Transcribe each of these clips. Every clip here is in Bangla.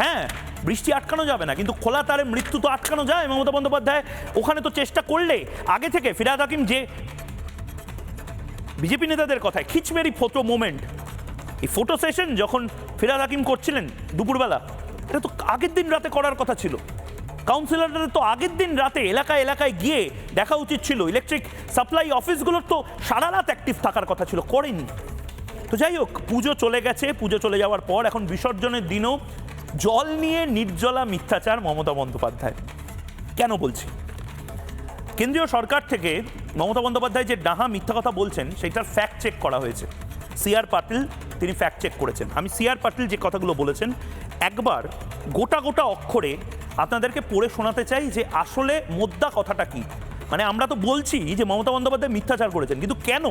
হ্যাঁ বৃষ্টি আটকানো যাবে না, কিন্তু খোলা তারে মৃত্যু তো আটকানো যায় মমতা বন্দ্যোপাধ্যায়। ওখানে তো চেষ্টা করলে আগে থেকে ফিরাদ হাকিম যে বিজেপি নেতাদের কথায় খিচমেরি ফটো মোমেন্ট এই ফটো সেশন যখন ফিরাদ হাকিম করছিলেন দুপুরবেলা, এটা তো আগের দিন রাতে করার কথা ছিল। কাউন্সিলরদের তো আগের দিন রাতে এলাকায় এলাকায় গিয়ে দেখা উচিত ছিল। ইলেকট্রিক সাপ্লাই অফিসগুলোর তো সারা রাত অ্যাক্টিভ থাকার কথা ছিল, করেনি। তো যাই হোক, পুজো চলে গেছে, পুজো চলে যাওয়ার পর এখন বিসর্জনের দিনও। জল নিয়ে নির্জলা মিথ্যাচার মমতা বন্দ্যোপাধ্যায়। কেন বলছি? কেন্দ্রীয় সরকার থেকে মমতা বন্দ্যোপাধ্যায় যে ডাহা মিথ্যা কথা বলছেন সেটার ফ্যাক্ট চেক করা হয়েছে। সি আর পাটিল তিনি ফ্যাক্ট চেক করেছেন। আমি সি আর পাটিল যে কথাগুলো বলেছেন, একবার গোটা গোটা অক্ষরে আপনাদেরকে পড়ে শোনাতে চাই যে আসলে মোদ্দা কথাটা কি। মানে আমরা তো বলছি যে মমতা বন্দ্যোপাধ্যায় মিথ্যাচার করেছেন, কিন্তু কেন?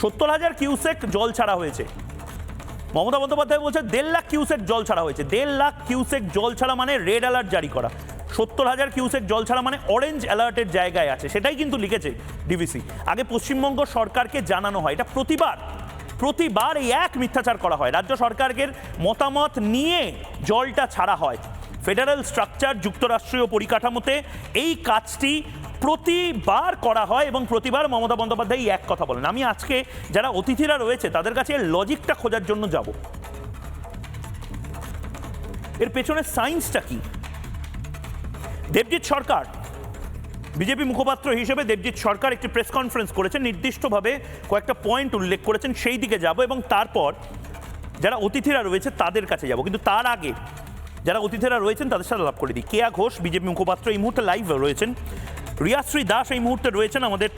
সত্তর হাজার কিউসেক জল ছাড়া হয়েছে। মমতা বন্দ্যোপাধ্যায় বলছে, দেড় লাখ কিউসেক জল ছাড়া হয়েছে। দেড় লাখ কিউসেক জল ছাড়া মানে রেড অ্যালার্ট জারি করা। সত্তর হাজার কিউসেক জল ছাড়া মানে অরেঞ্জ অ্যালার্টের জায়গায় আছে। সেটাই কিন্তু লিখেছে ডিভিসি আগে পশ্চিমবঙ্গ সরকারকে জানানো হয়। এটা প্রতিবার প্রতিবার এই এক মিথ্যাচার করা হয়। রাজ্য সরকারকে মতামত নিয়ে জলটা ছাড়া হয়। ফেডারেল স্ট্রাকচার যুক্তরাষ্ট্রীয় পরিকাঠামোতে এই কাজটি প্রতিবার করা হয় এবং প্রতিবার মমতা বন্দ্যোপাধ্যায় এক কথা বলেন। আমি আজকে যারা অতিথিরা রয়েছে, তাদের কাছে লজিকটা খোঁজার জন্য যাব। এর পেছনে সায়েন্সটা কি? দেবজিৎ সরকার, বিজেপি মুখপাত্র হিসেবে দেবজিৎ সরকার একটি প্রেস কনফারেন্স করেছেন, নির্দিষ্টভাবে কয়েকটা পয়েন্ট উল্লেখ করেছেন, সেই দিকে যাব এবং তারপর যারা অতিথিরা রয়েছে, তাদের কাছে যাব। কিন্তু তার আগে যারা অতিথিরা রয়েছেন, তাদের সাথে লাভ করে দিই। কেয়া ঘোষ, বিজেপি মুখপাত্র, এই মুহূর্তে লাইভ রয়েছেন। রিয়াশ্রী দাস এই মুহূর্তে রয়েছেন আমাদের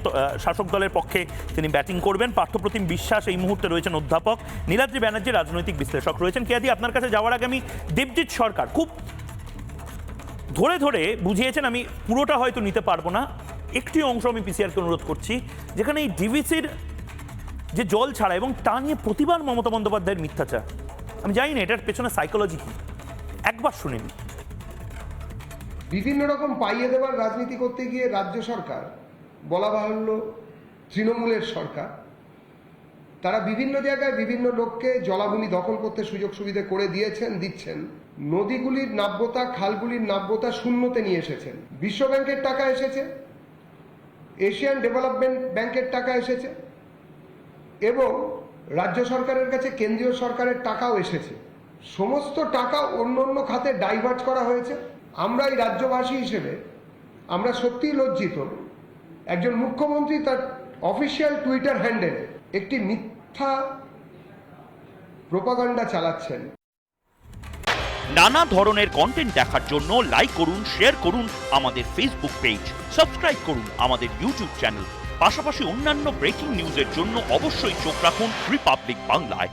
শাসক দলের পক্ষে। তিনি ব্যাটিং করবেন। পার্থপ্রতিম বিশ্বাস এই মুহূর্তে রয়েছেন অধ্যাপক। নীলাদ্রি ব্যানার্জি রাজনৈতিক বিশ্লেষক রয়েছেন। কেয়াদি, আপনার কাছে যাওয়ার আগে আমি দেবজিৎ সরকার খুব ধরে ধরে বুঝিয়েছেন, আমি পুরোটা হয়তো নিতে পারব না। একটি অংশ আমি পিসিআরকে অনুরোধ করছি, যেখানে এই ডিভিসির যে জল ছাড়া এবং তা নিয়ে প্রতিবার মমতা বন্দ্যোপাধ্যায়ের মিথ্যাচার, আমি জানি না এটার পেছনে সাইকোলজি কি। একবার শুনিনি বিভিন্ন রকম পাইয়ে দেওয়ার রাজনীতি করতে গিয়ে রাজ্য সরকার, বলা বাহুল্য তৃণমূলের সরকার, তারা বিভিন্ন জায়গায় বিভিন্ন লোককে জলাভূমি দখল করতে সুযোগ সুবিধা করে দিয়েছেন, দিচ্ছেন। নদীগুলির নাব্যতা, খালগুলির নাব্যতা শূন্যতে নিয়ে এসেছেন। বিশ্ব ব্যাংকের টাকা এসেছে, এশিয়ান ডেভেলপমেন্ট ব্যাংকের টাকা এসেছে, এবং রাজ্য সরকারের কাছে কেন্দ্রীয় সরকারের টাকাও এসেছে। সমস্ত টাকা অন্য অন্য খাতে ডাইভার্ট করা হয়েছে। আমরা এই রাজ্যবাসী হিসেবে আমরা সত্যিই লজ্জিত একজন মুখ্যমন্ত্রী তার অফিসিয়াল টুইটার হ্যান্ডেলে একটি মিথ্যা প্রোপাগান্ডা চালাচ্ছেন। নানা ধরনের কন্টেন্ট দেখার জন্য লাইক করুন শেয়ার করুন আমাদের ফেসবুক পেজ সাবস্ক্রাইব করুন আমাদের ইউটিউব চ্যানেল পাশাপাশি অন্যান্য ব্রেকিং নিউজের জন্য অবশ্যই চোখ রাখুন রিপাবলিক বাংলায়